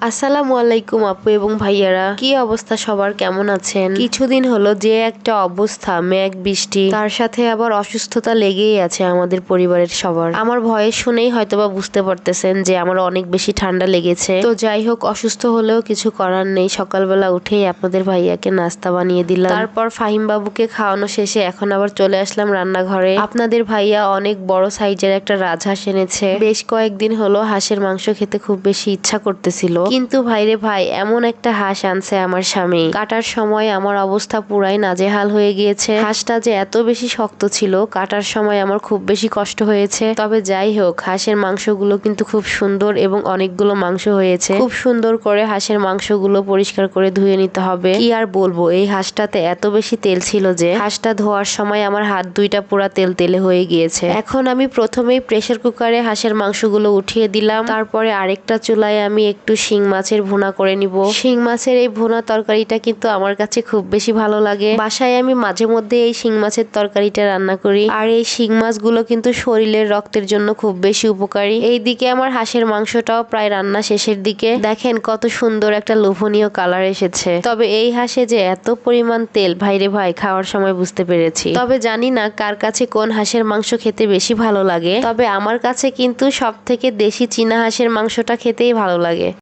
আসসালামু আলাইকুম আপু এবং ভাইয়ারা। কি অবস্থা সবার? কেমন আছেন? কিছুদিন হলো যে একটা অবস্থা, মেঘ, বৃষ্টি। তার সাথে আবার অসুস্থতা লেগেই আছে আমাদের পরিবারের সবার। আমার ভয়ে শুনেই হয়তোবা বুঝতে পারতেছেন যে আমার অনেক বেশি ঠান্ডা লেগেছে। তো যাই হোক, অসুস্থ হলেও কিছু করার নেই। সকালবেলা উঠেই আপনাদের ভাইয়াকে নাস্তা বানিয়ে দিলাম। তারপর ফাহিম বাবুকে খাওয়ানো শেষে এখন আবার চলে আসলাম রান্নাঘরে। আপনাদের ভাইয়া অনেক বড় সাইজের একটা রাজহাঁস এনেছে। বেশ কয়েকদিন হলো হাঁসের মাংস খেতে খুব বেশি ইচ্ছা করতেছিল। কিন্তু ভাইরে ভাই, এমন একটা হাঁস আনছে আমার স্বামী। কাটার সময় আমার অবস্থা পুরাই নাজেহাল হয়ে গিয়েছে। হাঁসটা যে এত বেশি শক্ত ছিল, কাটার সময় আমার খুব বেশি কষ্ট হয়েছে। তবে যাই হোক, হাঁসের মাংসগুলো কিন্তু খুব সুন্দর এবং অনেকগুলো মাংস হয়েছে। খুব সুন্দর করে হাঁসের মাংসগুলো পরিষ্কার করে ধুয়ে নিতে হবে। কি আর বলব, এই হাঁসটাতে এত বেশি তেল ছিল যে, হাঁসটা ধোয়ার সময় আমার হাত দুইটা পুরা তেল তেলে হয়ে গিয়েছে। এখন আমি প্রথমেই প্রেসার কুকারে হাঁসের মাংসগুলো উঠিয়ে দিলাম। তারপরে আরেকটা চুলায় আমি একটু শিং মাছের ভুনা করে নিব। শিং মাছের এই ভুনা তরকারিটা কিন্তু আমার কাছে খুব বেশি ভালো লাগে। বাসায় আমি মাঝে মধ্যে এই শিং মাছের তরকারিটা রান্না করি। আর এই শিং মাছগুলো কিন্তু শরীরের রক্তের জন্য খুব বেশি উপকারী। এইদিকে আমার হাঁসের মাংসটাও প্রায় রান্না শেষের দিকে। দেখেন কত সুন্দর একটা লোভনীয় কালার এসেছে। তবে এই হাঁসে যে এত পরিমাণ তেল, ভাইরে ভাই, খাওয়ার সময় বুঝতে পেরেছি। তবে জানি না কার কাছে কোন হাঁসের মাংস খেতে বেশি ভালো লাগে। তবে আমার কাছে কিন্তু সব থেকে দেশি চীনা হাঁসের মাংসটা খেতেই ভালো লাগে।